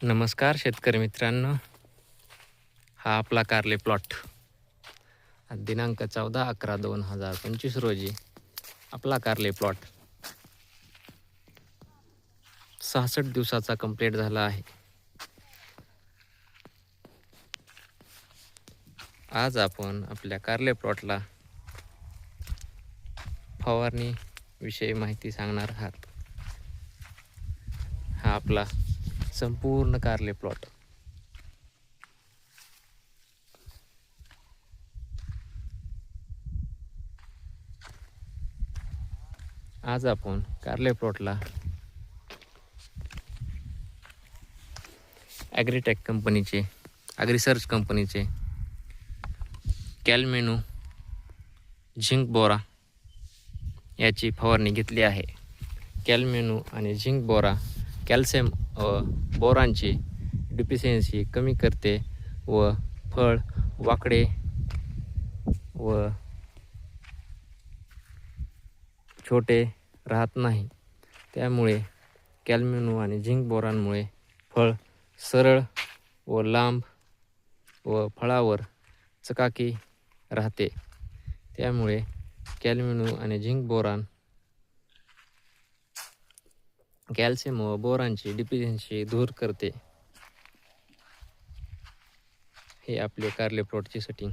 नमस्कार शेतकरी मित्रांनो. हा आपला कारले प्लॉट. दिनांक चौदा अकरा दोन हजार पंचवीस रोजी आपला कारले प्लॉट. सहासष्ट दिवसाचा कंप्लीट झाला आहे. आज आपण आपल्या कारले प्लॉटला फवारणी विषयी माहिती सांगणार आहात. हा आपला संपूर्ण कारले प्लॉट आज आपण कारले प्लॉटला ॲग्रीटेक कंपनीचे ॲग्रिसर्च कंपनीचे कॅलमेनू झिंक बोरा याची फवारणी घेतली आहे. कॅलमेनू आणि झिंक बोरा कॅल्शियम व बोरांची डिफिशियन्सी कमी करते व फळ वाकडे व छोटे राहत नाही. त्यामुळे कॅल्मिनू आणि झिंक बोरांमुळे फळ सरळ व लांब व फळावर चकाकी राहते. त्यामुळे कॅल्मिनू आणि झिंक बोरान कॅल्शियम व बोरांची डिफिशियन्सी दूर करते. हे आपले कारले प्लॉटची सेटिंग